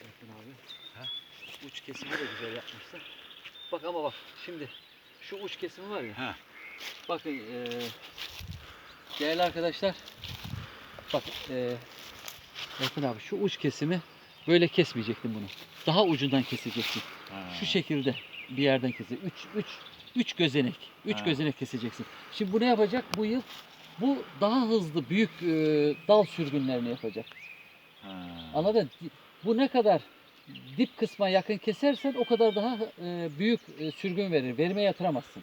Bakın abi. Uç kesimi de güzel yapmışlar. Bak ama bak şimdi şu uç kesimi var ya. Ha. Bakın eee değerli arkadaşlar. Bak eee Bakın abi şu uç kesimi böyle kesmeyecektin bunu. Daha ucundan keseceksin. Şu şekilde bir yerden kesecek. Üç, üç, üç gözenek. Üç Ha. gözenek keseceksin. Şimdi bu ne yapacak bu yıl? Bu daha hızlı büyük e, dal sürgünlerini yapacak. Anladın? Bu ne kadar dip kısma yakın kesersen o kadar daha e, büyük e, sürgün verir. Verime yatıramazsın.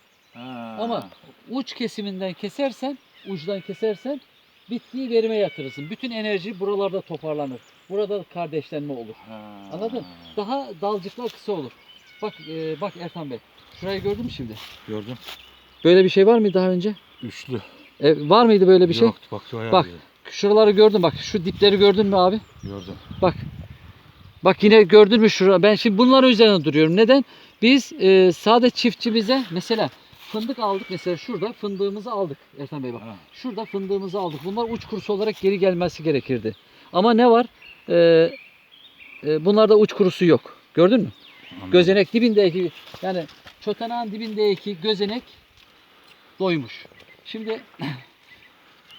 Ama uç kesiminden kesersen, uçtan kesersen bitkiyi verime yatırırsın. Bütün enerji buralarda toparlanır. Burada kardeşlenme olur. Anladın? Daha dalcıklar kısa olur. Bak e, bak Ertan Bey. Şurayı gördün mü şimdi? Gördüm. Böyle bir şey var mıydı daha önce? Üçlü. E, var mıydı böyle bir şey? Yoktu bak. Şuraları gördün bak. Şu dipleri gördün mü abi? Gördüm. Bak. Bak yine gördün mü şura? Ben şimdi bunların üzerine duruyorum. Neden? Biz e, sade çiftçimize mesela fındık aldık mesela şurada fındığımızı aldık Ertan Bey bak. Ha. Şurada fındığımızı aldık. Bunlar uç kurusu olarak geri gelmesi gerekirdi. Ama ne var? E, e, bunlarda uç kurusu yok. Gördün mü? Anladım. Gözenek dibindeki yani çotanağın dibindeki gözenek doymuş. Şimdi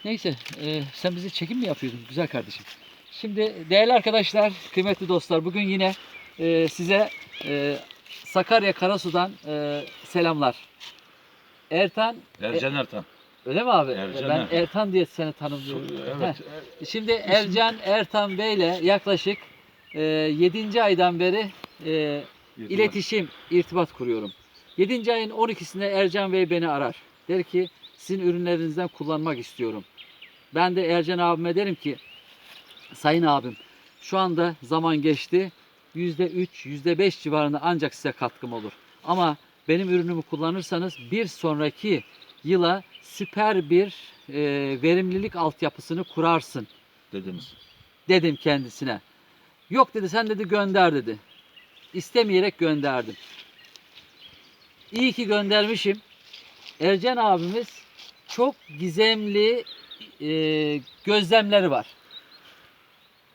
neyse e, sen bizi çekim mi yapıyordun güzel kardeşim? Şimdi değerli arkadaşlar, kıymetli dostlar bugün yine e, size e, Sakarya Karasu'dan e, selamlar. Ertan, Ercan Ertan. öyle mi abi? Ercan ben Ertan. Ertan diye seni tanımlıyorum. Evet. Heh. Şimdi Ercan Ertan Bey ile yaklaşık e, 7. aydan beri e, iletişim, irtibat kuruyorum. 7. ayın 12'sinde Ercan Bey beni arar. Der ki sizin ürünlerinizden kullanmak istiyorum. Ben de Ercan abime derim ki sayın abim şu anda zaman geçti. %3, %5 civarında ancak size katkım olur. Ama benim ürünümü kullanırsanız bir sonraki yıla süper bir e, verimlilik altyapısını kurarsın Dediniz. dedim kendisine. Yok dedi sen dedi gönder dedi. İstemeyerek gönderdim. İyi ki göndermişim. Ercan abimiz çok gizemli e, gözlemleri var.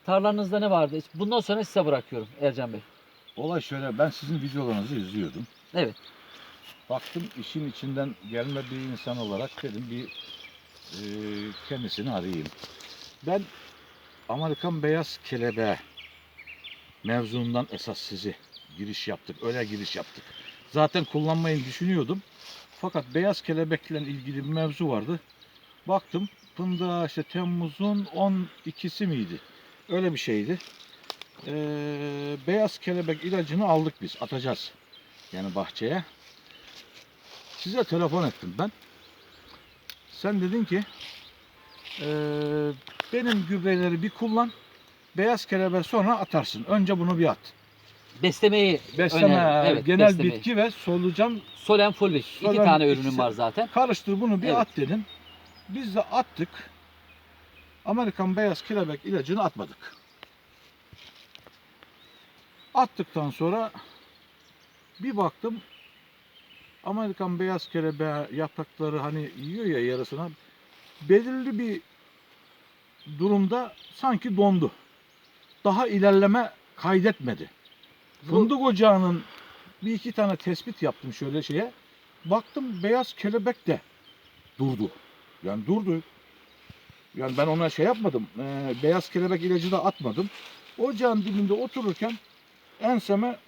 Tarlanızda ne vardı? Bundan sonra size bırakıyorum Ercan Bey. Olay şöyle ben sizin videolarınızı izliyordum. Evet. Baktım işin içinden gelme bir insan olarak dedim bir e, kendisini arayayım. Ben Amerikan beyaz kelebeğe mevzundan esas sizi giriş yaptık. Öyle giriş yaptık. Zaten kullanmayı düşünüyordum. Fakat beyaz kelebekle ilgili bir mevzu vardı. Baktım fındığa işte Temmuz'un 12'si miydi? Öyle bir şeydi. Ee, beyaz kelebek ilacını aldık biz. Atacağız. Yani bahçeye. Size telefon ettim ben. Sen dedin ki eee, benim gübreleri bir kullan. Beyaz kelebek sonra atarsın. Önce bunu bir at. Beslemeyi Besleme. Evet, genel beslemeyi. bitki ve solucan Solen Fulvik. İki Solen tane ikisi- ürünüm var zaten. karıştır bunu bir Evet. at dedin. Biz de attık. Amerikan beyaz kelebek ilacını atmadık. Attıktan sonra bir baktım Amerikan beyaz kelebeği yaprakları hani yiyor ya yarısına belirli bir durumda sanki dondu. Daha ilerleme kaydetmedi. Fındık ocağının bir iki tane tespit yaptım şöyle şeye. Baktım beyaz kelebek de durdu. Yani durdu. Yani ben ona şey yapmadım. eee, beyaz kelebek ilacı da atmadım. Ocağın dibinde otururken enseme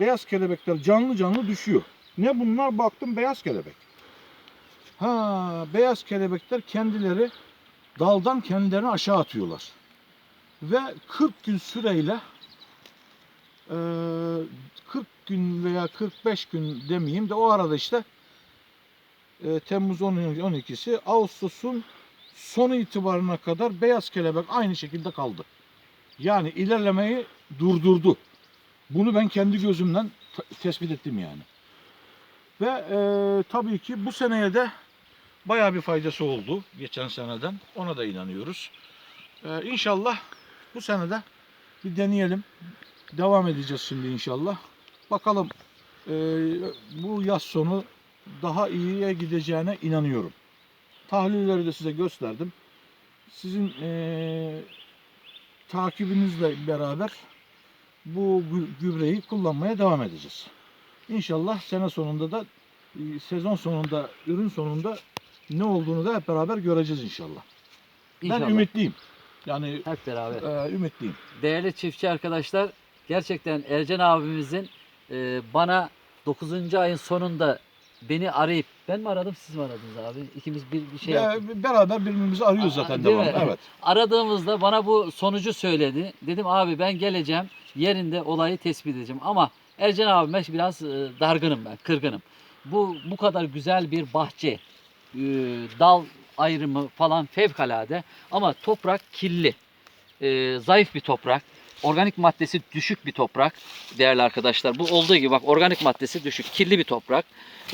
beyaz kelebekler canlı canlı düşüyor. Ne bunlar? Baktım beyaz kelebek. Ha, beyaz kelebekler kendileri daldan kendilerini aşağı atıyorlar. Ve 40 gün süreyle eee 40 gün veya 45 gün demeyeyim de o arada işte e, Temmuz 10 12'si Ağustos'un sonu itibarına kadar beyaz kelebek aynı şekilde kaldı. Yani ilerlemeyi durdurdu. Bunu ben kendi gözümden tespit ettim yani. Ve e, tabii ki bu seneye de bayağı bir faydası oldu geçen seneden. Ona da inanıyoruz. E, inşallah bu sene de bir deneyelim. Devam edeceğiz şimdi inşallah. Bakalım e, bu yaz sonu daha iyiye gideceğine inanıyorum. Tahlilleri de size gösterdim. Sizin eee, takibinizle beraber bu gü- gübreyi kullanmaya devam edeceğiz. İnşallah sene sonunda da e, sezon sonunda, ürün sonunda ne olduğunu da hep beraber göreceğiz inşallah. İnşallah. Ben ümitliyim. Yani Hep beraber. e, ümitliyim. Değerli çiftçi arkadaşlar, gerçekten Ercan abimizin e, bana 9. ayın sonunda beni arayıp ben mi aradım siz mi aradınız abi? İkimiz bir, bir şey yaptık. Beraber birbirimizi arıyoruz Aa, zaten değil devamlı. mi? Evet. Aradığımızda bana bu sonucu söyledi. Dedim abi ben geleceğim yerinde olayı tespit edeceğim ama Ercan abime biraz e, dargınım ben, kırgınım. Bu bu kadar güzel bir bahçe, e, dal ayrımı falan fevkalade ama toprak kirli, e, zayıf bir toprak. Organik maddesi düşük bir toprak değerli arkadaşlar. Bu olduğu gibi bak organik maddesi düşük, kirli bir toprak.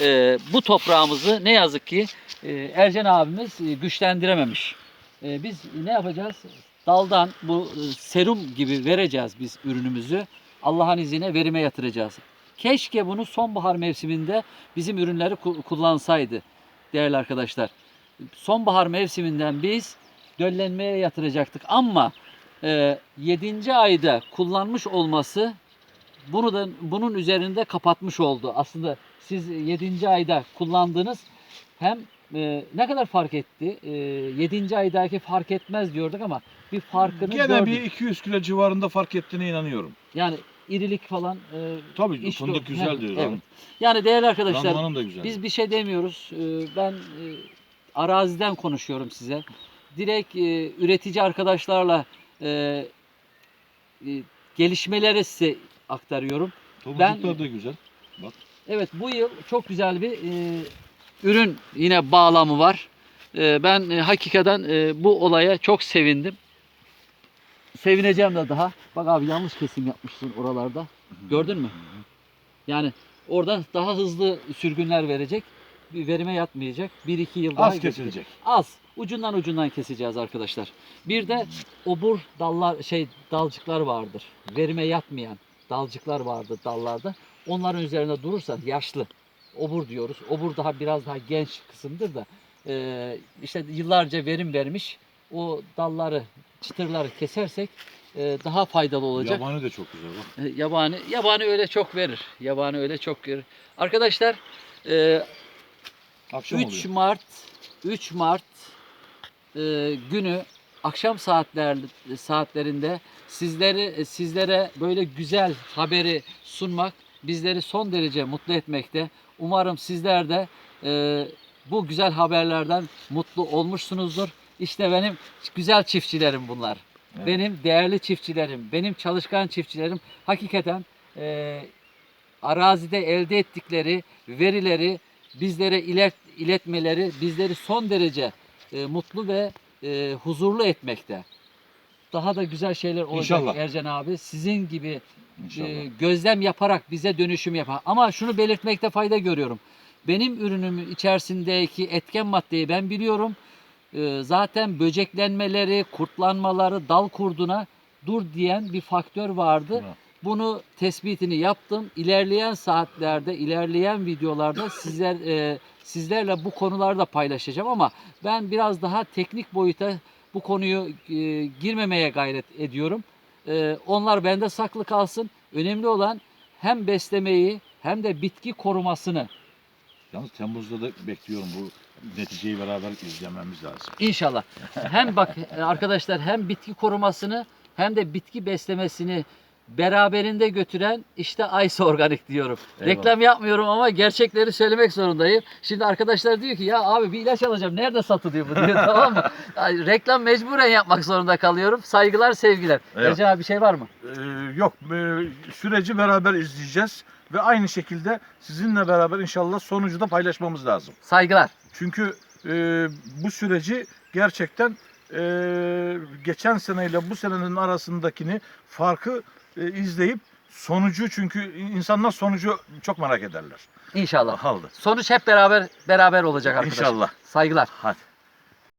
E, bu toprağımızı ne yazık ki e, Ercan abimiz e, güçlendirememiş. E, biz ne yapacağız? Daldan bu e, serum gibi vereceğiz biz ürünümüzü. Allah'ın izniyle verime yatıracağız. Keşke bunu sonbahar mevsiminde bizim ürünleri ku- kullansaydı değerli arkadaşlar. Sonbahar mevsiminden biz döllenmeye yatıracaktık ama e, 7. ayda kullanmış olması bunu da bunun üzerinde kapatmış oldu. Aslında siz 7. ayda kullandığınız hem e, ne kadar fark etti? E, 7. aydaki fark etmez diyorduk ama bir farkını Gene gördük. bir 200 kilo civarında fark ettiğine inanıyorum. Yani irilik falan e, Tabii iş fındık güzel Evet, diyor. evet. Yani değerli arkadaşlar Randımanım da güzel. biz bir şey demiyoruz. E, ben e, araziden konuşuyorum size. Direkt e, üretici arkadaşlarla e, e, gelişmeleri size aktarıyorum. Tomurcuklar ben- da güzel. Evet bu yıl çok güzel bir e, ürün yine bağlamı var. E, ben e, hakikaten e, bu olaya çok sevindim. Sevineceğim de daha. Bak abi yanlış kesim yapmışsın oralarda. Gördün mü? Yani orada daha hızlı sürgünler verecek. Bir verime yatmayacak. 1-2 yıl daha Az geçecek. kesilecek. Az. Ucundan ucundan keseceğiz arkadaşlar. Bir de obur dallar şey dalcıklar vardır. Verime yatmayan dalcıklar vardır dallarda. Onların üzerine durursa yaşlı. Obur diyoruz. Obur daha biraz daha genç kısımdır da e, işte yıllarca verim vermiş. O dalları, çıtırları kesersek e, daha faydalı olacak. Yabani de çok güzel bak. E, Yabani, yabani öyle çok verir. Yabani öyle çok verir. Arkadaşlar e, Akşam 3 oluyor. Mart 3 Mart e, günü akşam saatler saatlerinde sizleri sizlere böyle güzel haberi sunmak bizleri son derece mutlu etmekte. Umarım sizler de e, bu güzel haberlerden mutlu olmuşsunuzdur. İşte benim güzel çiftçilerim bunlar. Evet. Benim değerli çiftçilerim, benim çalışkan çiftçilerim hakikaten e, arazide elde ettikleri verileri bizlere ilet, iletmeleri bizleri son derece e, mutlu ve e, huzurlu etmekte. Daha da güzel şeyler olacak İnşallah. Ercan abi. Sizin gibi e, gözlem yaparak bize dönüşüm yapar. Ama şunu belirtmekte fayda görüyorum. Benim ürünüm içerisindeki etken maddeyi ben biliyorum. E, zaten böceklenmeleri, kurtlanmaları, dal kurduna dur diyen bir faktör vardı. Evet. Bunu tespitini yaptım. İlerleyen saatlerde, ilerleyen videolarda sizler e, sizlerle bu konularda paylaşacağım ama ben biraz daha teknik boyuta bu konuyu e, girmemeye gayret ediyorum. E, onlar bende saklı kalsın. Önemli olan hem beslemeyi hem de bitki korumasını Yalnız Temmuz'da da bekliyorum bu neticeyi beraber izlememiz lazım. İnşallah. Hem bak e, arkadaşlar hem bitki korumasını hem de bitki beslemesini beraberinde götüren işte Ice Organik diyorum. Eyvallah. Reklam yapmıyorum ama gerçekleri söylemek zorundayım. Şimdi arkadaşlar diyor ki ya abi bir ilaç alacağım. Nerede satılıyor bu diyor tamam mı? Ay, reklam mecburen yapmak zorunda kalıyorum. Saygılar, sevgiler. Evet. Ercan abi bir şey var mı? Ee, yok e, süreci beraber izleyeceğiz ve aynı şekilde sizinle beraber inşallah sonucu da paylaşmamız lazım. Saygılar. Çünkü e, bu süreci gerçekten e, geçen seneyle bu senenin arasındakini farkı e, izleyip sonucu çünkü insanlar sonucu çok merak ederler. İnşallah. Aldı. Sonuç hep beraber beraber olacak arkadaşlar. İnşallah. Saygılar. Hadi.